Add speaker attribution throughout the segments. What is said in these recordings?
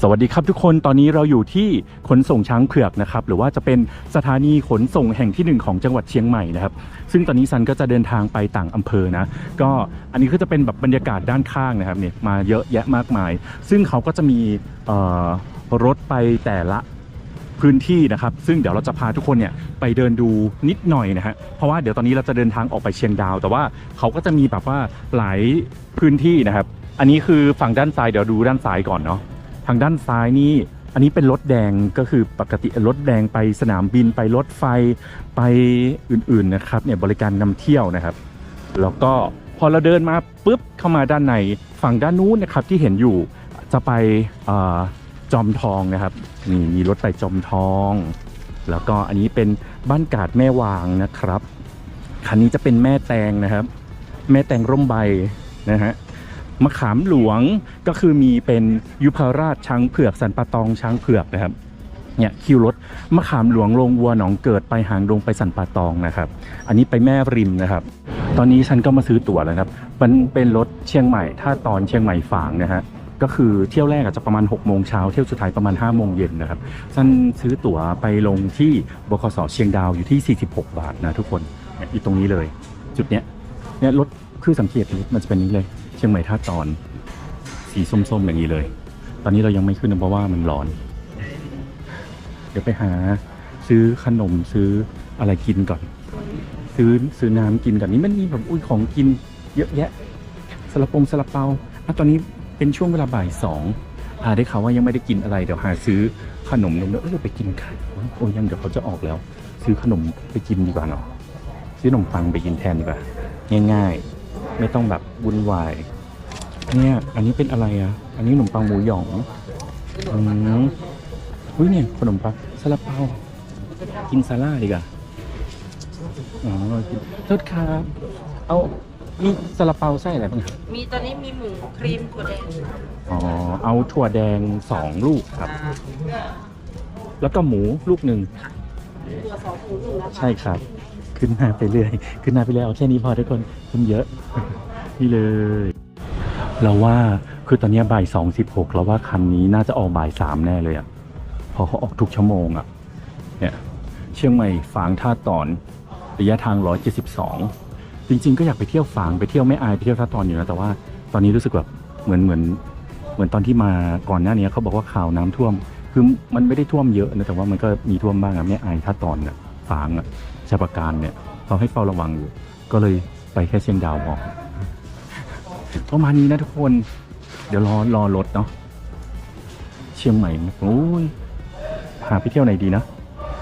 Speaker 1: สวัสดีครับทุกคนตอนนี้เราอยู่ที่ขนส่งช้างเผือกนะครับหรือว่าจะเป็นสถานีขนส่งแห่งที่หนึ่งของจังหวัดเชียงใหม่นะครับซึ่งตอนนี้ซันก็จะเดินทางไปต่างอำเภอนะก็อันนี้ก็จะเป็นแบบบรรยากาศด้านข้างนะครับเนี่ยมาเยอะแยะมากมาย ซึ่งเขาก็จะมีรถไปแต่ละพื้นที่นะครับ ซึ่งเดี๋ยวเราจะพาทุกคนเนี่ยไปเดินดูนิดหน่อยนะฮะเพราะว่าเดี๋ยวตอนนี้เราจะเดินทางออกไปเชียงดาว แต่ว่าเขาก็จะมีแบบว่าหลายพื้นที่นะครับ อันนี้คือฝั่งด้านซ้ายเดี๋ยวดูด้านซ้ายก่อนเนาะ ทางด้านซ้ายนี่อันนี้เป็นรถแดงก็คือปกติรถแดงไปสนามบินไปรถไฟไปอื่นๆนะครับเนี่ยบริการนำเที่ยวนะครับ แล้วก็พอเราเดินมาปุ๊บเข้ามาด้านในฝั่งด้านนู้นนะครับที่เห็นอยู่จะไปอจอมทองนะครับนี่มีรถไปจอมทอง แล้วก็อันนี้เป็นบ้านกาดแม่วางนะครับคันนี้จะเป็นแม่แตงนะครับ แม่แตงร่มใบนะฮะ มะขามหลวงก็คือมีเป็นยุพราชช้างเผือกสันปะตองช้างเผือกนะครับเนี่ยคิวรถมะขามหลวงลงวัวหนองเกิดไปหางดงไปสันปะตองนะครับ อันนี้ไปแม่ริมนะครับ ตอนนี้ฉันก็มาซื้อตั๋วแล้วครับ มันเป็นรถเชียงใหม่ ถ้าตอนเชียงใหม่ฝางนะฮะก็คือเที่ยวแรกอาจจะประมาณ6โมงเช้าเที่ยวสุดท้ายประมาณ5โมงเย็นนะครับฉันซื้อตั๋วไปลงที่บขสเชียงดาวอยู่ที่ 46 บาทนะทุกคนเนี่ยอยู่ตรงนี้เลย จุดเนี้ยเนี่ยรถคือสังเกตดูมันจะเป็นนี้เลย ชียงใหม่ท่าตอน สีส้มๆอย่างนี้เลย ตอนนี้เรายังไม่ขึ้นเพราะว่ามันร้อน เดี๋ยวไปหาซื้อขนมซื้ออะไรกินก่อน ซื้อซื้อน้ำกินก่อนนี่มันมีแบบอุ้ยของกินเยอะแยะสลับปงสลับเปาอะตอนนี้เป็นช่วงเวลาบ่ายสองอาได้ข่าวว่ายังไม่ได้กินอะไรเดี๋ยวหาซื้อขนมนมเออไปกินไข่โอ้ยังเดี๋ยวเขาจะออกแล้ว ซื้อขนมไปกินดีกว่าเนาะซื้อขนมปังไปกินแทนดีกว่าง่าย ๆ ไม่ต้องแบบวุ่นวาย เนี่ย อันนี้เป็นอะไรอะ อันนี้ขนมปังหมูหยองอืมอุ้ยเนี่ยขนมปังซาลาเปา กินซาล่าดีกว่าอ๋อกินโทษครับเอามีซาลาเปาไส้อะไรบ้างครับ
Speaker 2: มีตอนนี้มีหมูครีมถั่วแดง
Speaker 1: อ๋อ เอาถั่วแดงสองลูกครับ
Speaker 2: อ่า
Speaker 1: แล้วก็หมูลูกหนึ่ง
Speaker 2: ตัวสองหมูหนึ่งนะคะ
Speaker 1: ใช่ครับ ขึ้นหน้าไปเรื่อย ขึ้นหน้าไปเรื่อยเอาแค่นี้พอทุกคนขึ้นเยอะ นี่เลย เราว่าคือตอนนี้บ่ายสองสิบหกเราว่าคันนี้น่าจะออกบ่ายสามแน่เลยอะเพอเขาออกทุกชั่วโมงอะเนี่ยเชียงใหม่ฝางท่าตอนระยะทางร้อยเจ็ดสิบสองจริง ๆ ก็อยากไปเที่ยวฝางไปเที่ยวแม่อายไปเที่ยวท่าตอนอยู่นะแต่ว่าตอนนี้รู้สึกแบบเหมือนเหมือนเหมือนตอนที่มาก่อนหน้านี้เขาบอกว่าข่าวน้ำท่วม คือมันไม่ได้ท่วมเยอะนะแต่ว่ามันก็มีท่วมบ้างอะแม่อายท่าตอนอะฝางอะชัยประการเนี่ยเขาให้เฝ้าระวังอยู่ก็เลยไปแค่เชียงดาวพอ ประมาณนี้นะทุกคน เดี๋ยวรอรอรถเนาะเชียงใหม่โอ้ยหาไปเที่ยวไหนดีนะ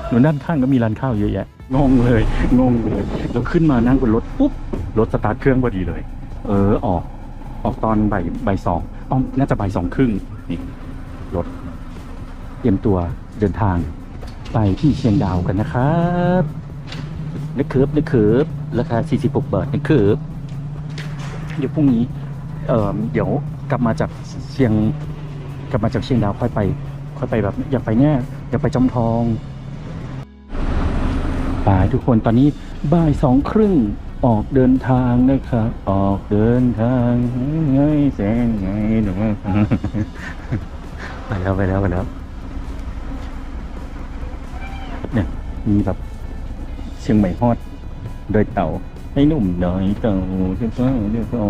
Speaker 1: หนูด้านข้างก็มีร้านข้าวเยอะแยะงงเลยงงเลยแล้วขึ้นมานั่งบนรถปุ๊บรถสตาร์ทเครื่องพอดีเลย เออออกออกตอนบ่ายบ่ายสองอ๋อน่าจะบ่ายสองครึ่งนี่รถเตรียมตัวเดินทางไปที่เชียงดาวกันนะครับนึกเคิร์ฟนึกเคิร์ฟราคา46บาทนึกเคิร์ฟเดี๋ยวพรุ่งนี้ เออเดี๋ยวกลับมาจากเชียง กลับมาจากเชียงดาวค่อยไป ค่อยไปแบบอยากไปเนี่ยอยากไปจอมทองไปทุกคนตอนนี้บ่ายสองครึ่งออกเดินทางนะครับ ออกเดินทางไงแสงไงหนูไปแล้วไปแล้วไปแล้วเนี่ยมีแบบเชียงใหม่ฮอดโดยเต่าให้หนุ่มดอยเต่าเจ้าเจ้าเจ้า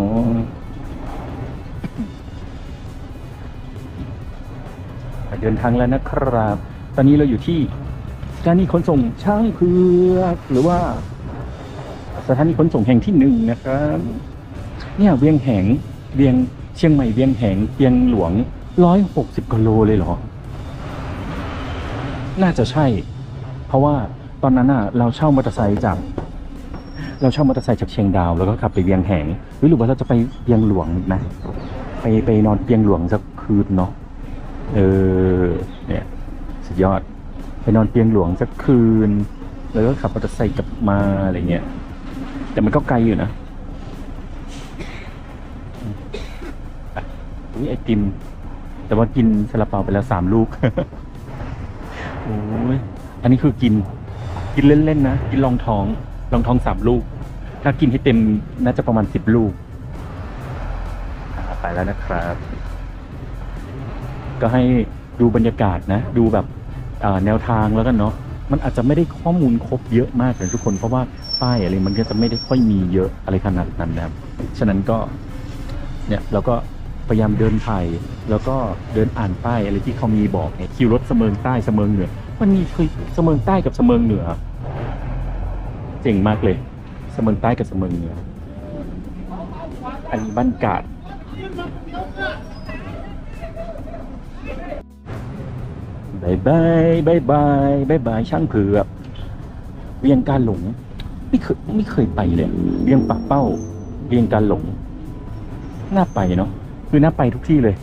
Speaker 1: ของเดินทางแล้วนะครับ ตอนนี้เราอยู่ที่สถานีขนส่งช้างเผือกหรือว่า สถานีขนส่งแห่งที่หนึ่งนะครับ เนี่ยเวียงแหงเวียงเชียงใหม่เวียงแหงเวียงหลวงร้อยหกสิบกิโลเลยเหรอ น่าจะใช่ เพราะว่าตอนนั้นอะเราเช่ามอเตอร์ไซค์จาก เราเช่ามอเตอร์ไซค์จากเชียงดาว แล้วก็ขับไปเวียงแหงรือหรือว่าเราจะไปเวียงหลวงนะไปไปนอนเวียงหลวงสักคืนเนาะ เออ เนี่ย สุดยอด ไปนอนเวียงหลวงสักคืน แล้วก็ขับมอเตอร์ไซค์กลับมาอะไรเงี้ย แต่มันก็ไกลอยู่นะอุ้ยไอติม แต่ว่ากินซาลาเปาไปแล้วสามลูก โอ้ย อันนี้คือกิน กินเล่นๆนะ กินรองท้อง รองท้องสามลูก ถ้ากินให้เต็มน่าจะประมาณสิบลูก ไปแล้วนะครับ ก็ให้ดูบรรยากาศนะ ดูแบบแนวทางแล้วกันเนาะมันอาจจะไม่ได้ข้อมูลครบเยอะมากเลยทุกคนเพราะว่าป้ายอะไรมันก็จะไม่ได้ค่อยมีเยอะอะไรขนาดนั้นนะครับฉะนั้นก็เนี่ยเราก็พยายามเดินถ่ายแล้วก็เดินอ่านป้ายอะไรที่เขามีบอกเนี่ยคิวรถเสมิงใต้เสมิงเหนือ มันมีคือเสมิงใต้กับเสมิงเหนือเจ๋งมากเลยเสมิงใต้กับเสมิงเหนือ อันนี้บ้านกาด บายบายบายบายบายบายช่างเผือกเวียงการหลงไม่เคยไม่เคยไปเลยเวียงปากเป้าเวียงการหลงน่าไปเนาะคือน่าไปทุกที่เลย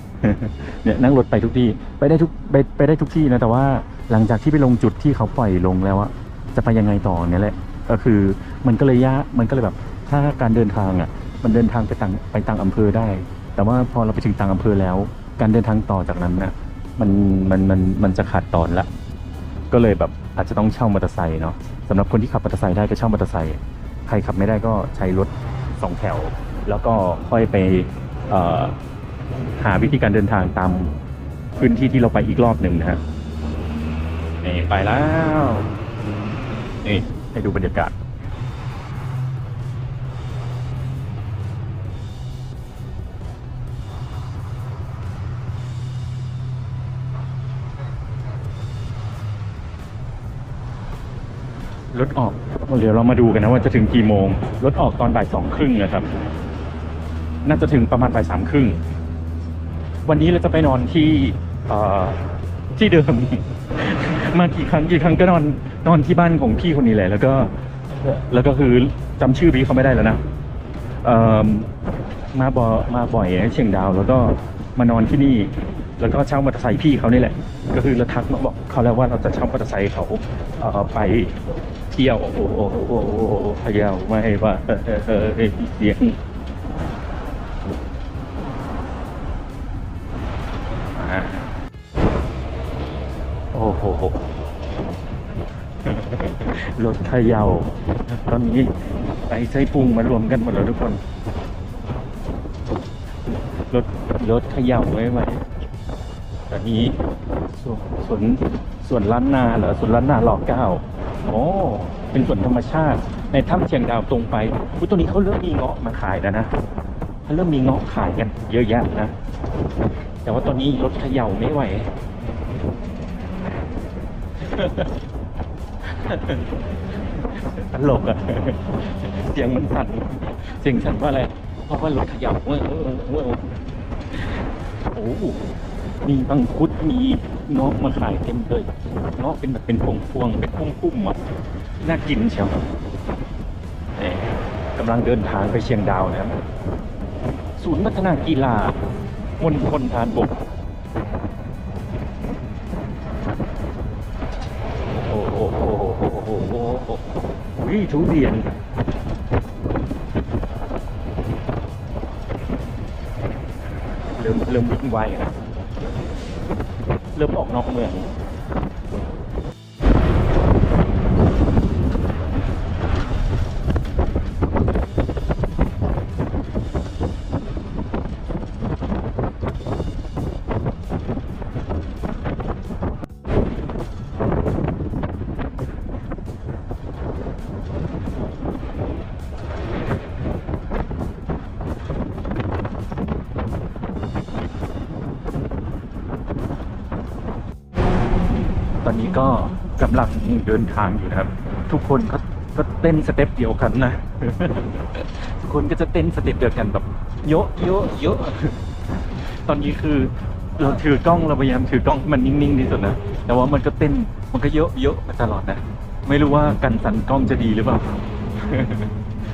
Speaker 1: เนี่ยนั่งรถไปทุกที่ไปได้ทุกไปไปได้ทุกที่นะแต่ว่าหลังจากที่ไปลงจุดที่เขาปล่อยลงแล้วอะจะไปยังไงต่อเนี่ยแหละ ก็คือมันก็เลยยากมันก็เลยแบบ ถ้าการเดินทางอะมันเดินทางไปต่างไปต่างอำเภอได้ แต่ว่าพอเราไปถึงต่างอำเภอแล้ว การเดินทางต่อจากนั้นนะ มันมันมันมันจะขาดตอนละ ก็เลยแบบอาจจะต้องเช่ามอเตอร์ไซค์เนาะสำหรับคนที่ขับมอเตอร์ไซค์ได้ก็เช่ามอเตอร์ไซค์ใครขับไม่ได้ก็ใช้รถสองแถว แล้วก็ค่อยไปหาวิธีการเดินทางตามพื้นที่ที่เราไปอีกรอบหนึ่งนะฮะนี่ไปแล้วนี่ให้ดูบรรยากาศ รถออกเดี๋ยวเรามาดูกันนะว่าจะถึงกี่โมง รถออกตอนบ่ายสองครึ่งนะครับ น่าจะถึงประมาณบ่ายสามครึ่ง วันนี้เราจะไปนอนที่ที่เดิม มากี่ครั้งกี่ครั้งก็นอนนอนที่บ้านของพี่คนนี้แหละ แล้วก็ แล้วก็คือจำชื่อพี่เขาไม่ได้แล้วนะมาบ่อมาบ่อยเชียงดาว แล้วก็มานอนที่นี่ แล้วก็เช่ามอเตอร์ไซค์พี่เขานี่แหละ ก็คือเราทักมาบอกเขาแล้วว่าเราจะเช่ามอเตอร์ไซค์เขาเไป ที่ยว โอ้โหพยาไม่ว่าเออเออเสียงโอ้โหรถเขยาวตอนนี้ไอ้ไส้พุงมารวมกันหมดแล้วทุกคน รถรถเขย่าไว้ไหมตอนนี้ส่วนสวนส่วนล้านนาเหรอส่วนล้านนาหลอกเก้า โอ้เป็นสวนธรรมชาติ ในถ้ำเชียงดาวตรงไปอุ๊ยตัวนี้เขาเริ่มมีเงาะมาขายแล้วนะเขาเริ่มมีเงาะขายกัน เยอะแยะนะ แต่ว่าตอนนี้รถเขย่าไม่ไหวตลกอะเสียงมันสั่นเสียงสั่นว่าอะไร เพราะว่ารถเขยับเว้ยเว้ยเว้ยโอ้โห มีบังคุดมีเงาะมาขายเต็มเลยเงาะเป็นแบบเป็นพวงพวงเป็นพุ่มพุ่มๆอะน่ากินเชียวกำลังเดินทางไปเชียงดาวนะครับ ศูนย์พัฒนากีฬามณฑลทานบกโอ้โหโอ้โหโอ้โหโอ้โหโอ้โหวิทุเรียนเริ่มเริ่มวิ่งไวนะ เริ่มออกนอกเมือง ก็กำลังเดินทางอยู่ครับ ทุกคนก็ก็เต้นสเต็ปเดียวกันนะ ทุกคนก็จะเต้นสเต็ปเดียวกันแบบโยะโยะโยะตอนนี้คือเราถือกล้องเราพยายามถือกล้องมันนิ่งๆที่สุดนะ แต่ว่ามันก็เต้นมันก็โยอะโยอะมาตลอดนะ ไม่รู้ว่าการสั่นกล้องจะดีหรือเปล่า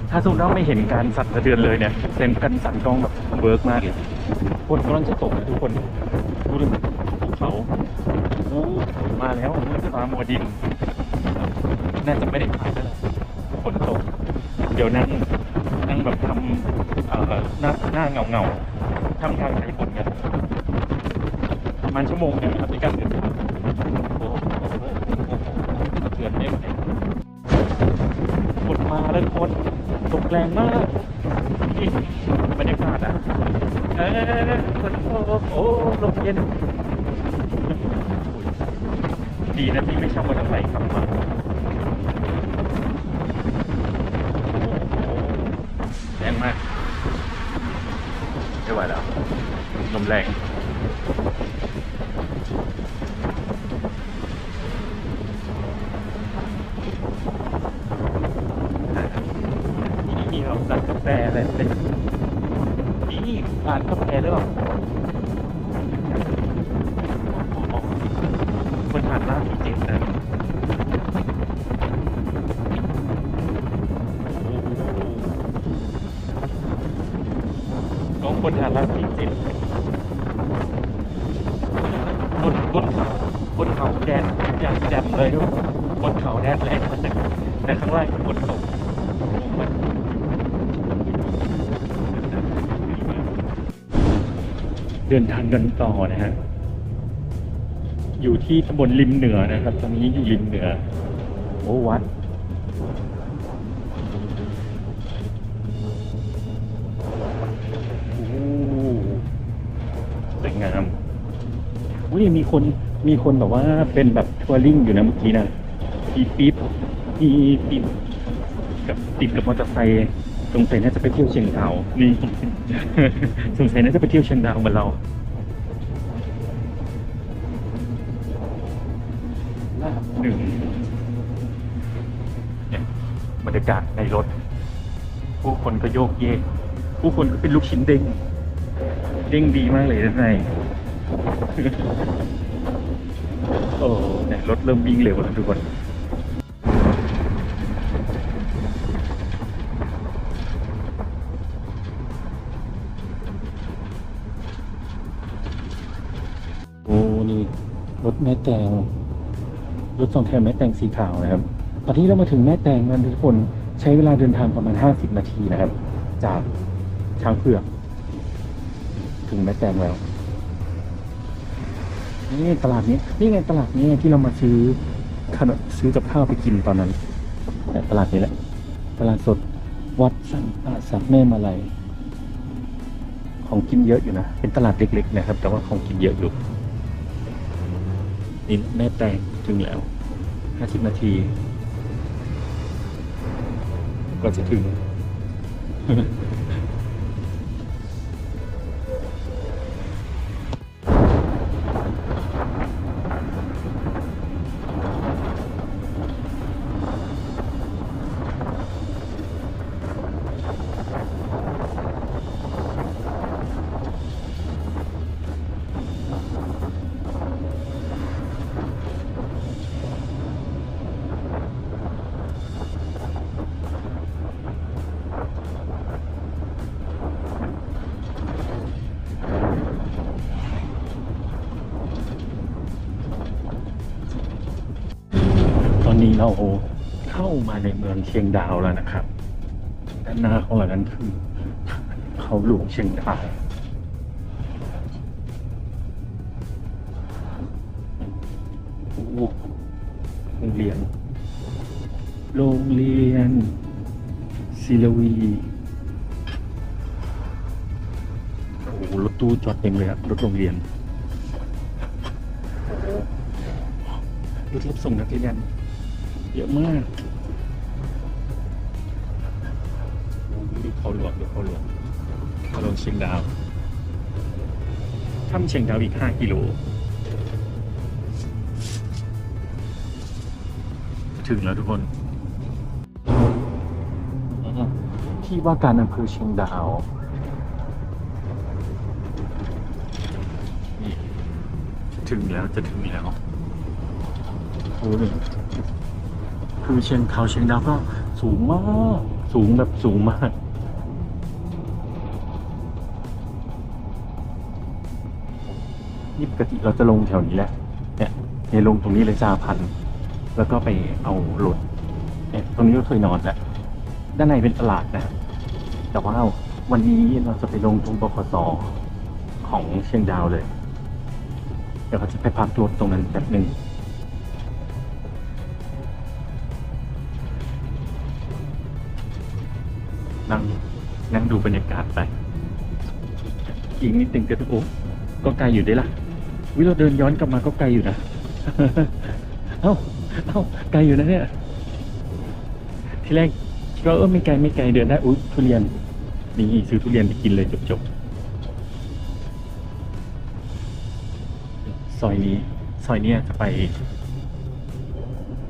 Speaker 1: ถ้าสมมติว่าไม่เห็นการสั่นสะเทือนเลยเนี่ยเต็มการสั่นกล้องแบบเวิร์กมากเลยคนกำลังจะตกนะทุกคนดูดิภูเขา มาแล้วฟ้ามัวดิน น่าจะไม่ได้ถ่ายแล้วล่ฝนตก เดี๋ยวนั่งนั่งแบบทำเอ่อหน้าหน้าเงาเงาทำทางสายฝนกันประมาณชั่วโมงหนึงครับในการเดินทางโอ้โหโอ้โหโอ้โหสะเทือนไม่ไหวฝนมาแล้วคนตกแรงมากนี่บรรยากาศอะเออฝนตกโอ้ลมเย็น ดีนะที่ไม่ชอบมอเตอร์ไซค์ขับมาแรงมากไม่ไหวแล้วลมแรงนี่เราร้านกาแฟอะไรเป็นนี่ร้านกาแฟหรือเปล่า เดินทางกันต่อนะฮะ อยู่ที่ตำบลริมเหนือนะครับ ตอนนี้อยู่ริมเหนือ โอ้วัดโอ้สวยงามอุ้ยมีคนมีคนแบบว่าเป็นแบบทัวริงอยู่นะเมื่อกี้นะมีปี๊บมีปี๊บกับติดกับมอเตอร์ไซค์ สงสัยน่าจะไปเที่ยวเชียงดาวนี่ สงสัยน่าจะไปเที่ยวเชียงดาวเหมือนเราลาบหนึ่งเนี่ยบรรยากาศในรถ ผู้คนก็โยกเยก ผู้คนก็เป็นลูกชิ้นเด้ง เด้งดีมากเลยด้านในโอ้เนี่ยรถเริ่มวิ่งเร็วแล้วทุกคน แตงรถสองแถวแม่แตงสีขาวนะครับ ตอนนี้เรามาถึงแม่แตงกันทุกคนใช้เวลาเดินทางประมาณ 50 นาทีนะครับ จากช้างเผือก ถึงแม่แตงแล้วนี่ตลาดนี้นี่ไงตลาดนี้ที่เรามาซื้อขนมซื้อกับข้าวไปกินตอนนั้นเนี่ยตลาดนี้แหละ ตลาดสดวัดสันป่าสักแม่มาลัยของกินเยอะอยู่นะ เป็นตลาดเล็กๆนะครับ แต่ว่าของกินเยอะอยู่ นี่แม่แตงถึงแล้วห้าสิบนาทีก็จะถึง นนี้เราเข้ามาในเมืองเชียงดาวแล้วนะครับด้านหน้าของเรานั้นคือเขาหลวงเชียงดาวโอ้โหโรงเรียน โรงเรียนศิลวีโอ้โหรถตู้จอดเต็มเลยครับรถโรงเรียนรถรับส่งนักเรียน เยอะมากดูเขาหลวงดูเขาหลวงเขาหลวงเชียงดาวถ้ำเชียงดาวอีก 5 กิโล ถึงแล้วทุกคน ที่ว่าการอำเภอเชียงดาวนี่ถึงแล้วจะถึงแล้วโอ้ย คือเชียงเขาเชียงดาวก็สูงมาก สูงแบบสูงมากนี่ปกติเราจะลงแถวนี้แหละเนี่ยเนี่ยลงตรงนี้เลยจ่าพัน แล้วก็ไปเอารถเนี่ยตรงนี้ก็เคยนอนแหละด้านในเป็นตลาดนะ แต่ว่าวันนี้เราจะไปลงตรงบขสของเชียงดาวเลย เดี๋ยวเขาจะไปพักรถตรงนั้นแป๊บหนึ่ง ดูบรรยากาศไป อีกนิดหนึ่งก็โอ้ก็ไกลอยู่ได้ละวิเราเดินย้อนกลับมาก็ไกลอยู่นะ เอ้า เอ้า ไกลอยู่นะเนี่ย ที่แรกคิดว่าเออไม่ไกลไม่ไกลเดินได้อุ้ยทุเรียน นี่ซื้อทุเรียนไปกินเลยจบๆ ซอยนี้ ซอยเนี้ยจะไป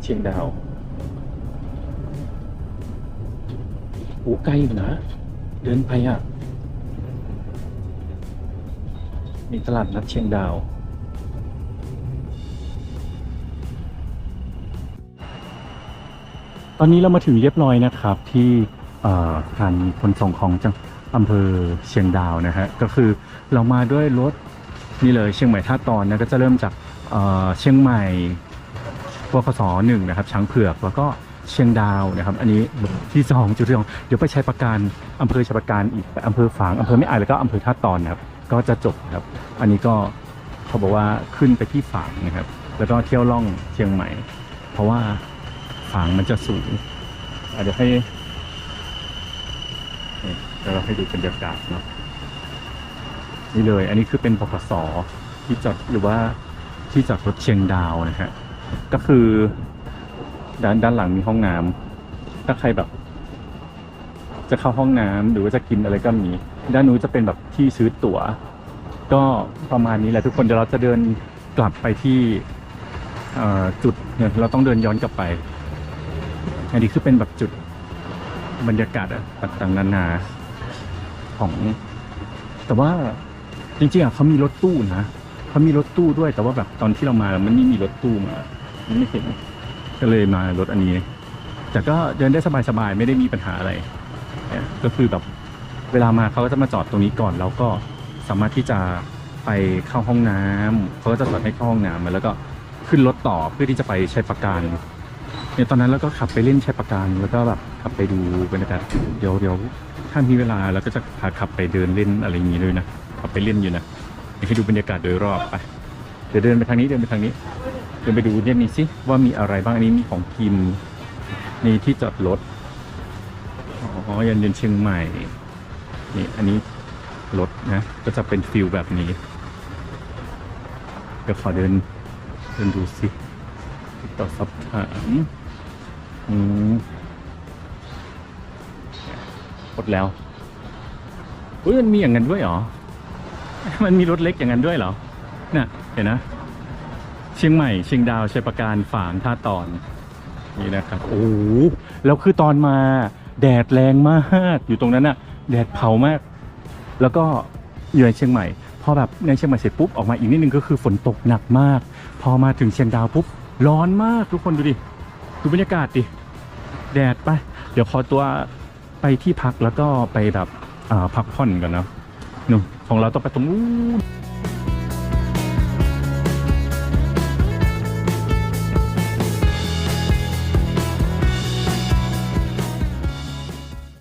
Speaker 1: เชียงดาวโอ้ไกลอยู่นะ เดินไปอะ มีตลาดนัดเชียงดาว ตอนนี้เรามาถึงเรียบร้อยนะครับที่เอ่อสถานีขนส่งของจังอำเภอเชียงดาวนะฮะ ก็คือเรามาด้วยรถนี่เลยเชียงใหม่ท่าตอนนะก็จะเริ่มจากเชียงใหม่บคสหนึ่งนะครับช้างเผือกแล้วก็ เชียงดาวนะครับ อันนี้ที่สองจุดที่สองเดี๋ยวไปใช้ประการอำเภอชัยประการอีกไปอำเภอฝางอำเภอไม่อายแล้วก็อำเภอท่าตอนนะครับ ก็จะจบครับ อันนี้ก็เขาบอกว่าขึ้นไปที่ฝางนะครับ แล้วก็เที่ยวล่องเชียงใหม่ เพราะว่าฝางมันจะสูงอะเดี๋ยวให้เดี๋ยวเราให้ดูบรรยากาศเนาะนี่เลย อันนี้คือเป็นปกสที่จอดหรือว่าที่จอดรถเชียงดาวนะฮะก็คือ ด้านด้านหลังมีห้องน้ำถ้าใครแบบ จะเข้าห้องน้ำหรือว่าจะกินอะไรก็มี ด้านนู้นจะเป็นแบบที่ซื้อตั๋ว ก็ประมาณนี้แหละทุกคนเดี๋ยวเราจะเดินกลับไปที่จุดเนี่ยเราต้องเดินย้อนกลับไป อันนี้คือเป็นแบบจุดบรรยากาศอะต่างๆนานาของ แต่ว่าจริงๆอะเขามีรถตู้นะเขามีรถตู้ด้วยแต่ว่าแบบตอนที่เรามามันไม่มีรถตู้มาไม่เห็น ก็เลยมารถอันนี้ แต่ก็เดินได้สบายๆไม่ได้มีปัญหาอะไร ก็คือแบบเวลามาเขาก็จะมาจอดตรงนี้ก่อน แล้วก็สามารถที่จะไปเข้าห้องน้ำเขาก็จะจอดให้เข้าห้องน้ำแล้วก็ขึ้นรถต่อเพื่อที่จะไปใช้ประการเนี่ยตอนนั้นเราก็ขับไปเล่นใช้ประการแล้วก็แบบขับไปดูบรรยากาศเดี๋ยวเดี๋ยวถ้ามีเวลาเราก็จะพาขับไปเดินเล่นอะไรอย่างงี้ด้วยนะขับไปเล่นอยู่นะให้ดูบรรยากาศโดยรอบไปเดี๋ยวเดินไปทางนี้เดินไปทางนี้ เดินไปดูเนี่ยนี่สิว่ามีอะไรบ้างอันนี้มีของกินมีที่จอดรถอ๋อยันยันเชียงใหม่นี่อันนี้รถนะ ก็จะเป็นฟิลแบบนี้ เดี๋ยวขอเดินเดินดูสิติดต่อสอบถามอืมหมดแล้วอุ้ยมันมีอย่างนั้นด้วยเหรอ มันมีรถเล็กอย่างนั้นด้วยเหรอ น่ะ เห็นนะ เชียงใหม่เชียงดาวชัยประการฝางท่าตอนนี่นะครับโอ้โหแล้วคือตอนมาแดดแรงมากอยู่ตรงนั้นน่ะแดดเผามาก แล้วก็อยู่ในเชียงใหม่พอแบบในเชียงใหม่เสร็จปุ๊บออกมาอีกนิดนึงก็คือฝนตกหนักมาก พอมาถึงเชียงดาวปุ๊บร้อนมากทุกคนดูดิดูบรรยากาศดิแดดไป เดี๋ยวขอตัวไปที่พักแล้วก็ไปแบบพักผ่อนก่อนเนาะนู่นของเราต้องไปตรงนู้น